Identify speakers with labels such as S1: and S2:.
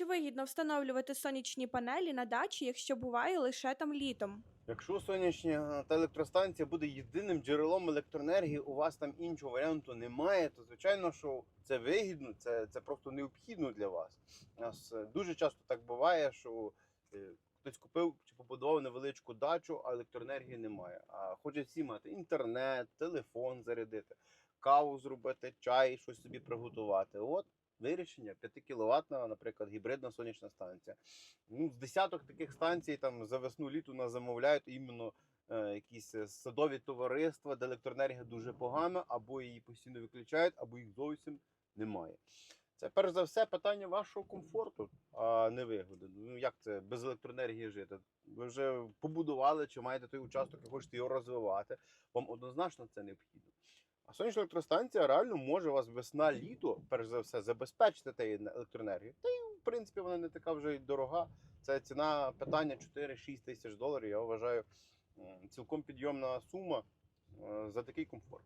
S1: Чи вигідно встановлювати сонячні панелі на дачі, якщо буває лише там літом?
S2: Якщо сонячна та електростанція буде єдиним джерелом електроенергії, у вас там іншого варіанту немає, то звичайно, що це вигідно, це, це просто необхідно для вас. У нас е, дуже часто так буває, що е, хтось купив чи побудував невеличку дачу, а електроенергії немає. А хочуть всі мати інтернет, телефон зарядити, каву зробити, чай, щось собі приготувати. От вирішення 5 кВт, наприклад, гібридна сонячна станція. Ну, з десяток таких станцій там за весну літу нас замовляють іменно е, якісь е, садові товариства, де електроенергія дуже погана, або її постійно виключають, або їх зовсім немає. Це перш за все питання вашого комфорту, а не вигоди. Ну як це без електроенергії жити? Ви вже побудували чи маєте той участок і хочете його розвивати. Вам однозначно це необхідно. А сонячна електростанція реально може вас весна-літо, перш за все, забезпечити тією електроенергією. Та й в принципі вона не така вже й дорога. Це ціна питання 4-6 тисяч доларів. Я вважаю цілком підйомна сума е, за такий комфорт.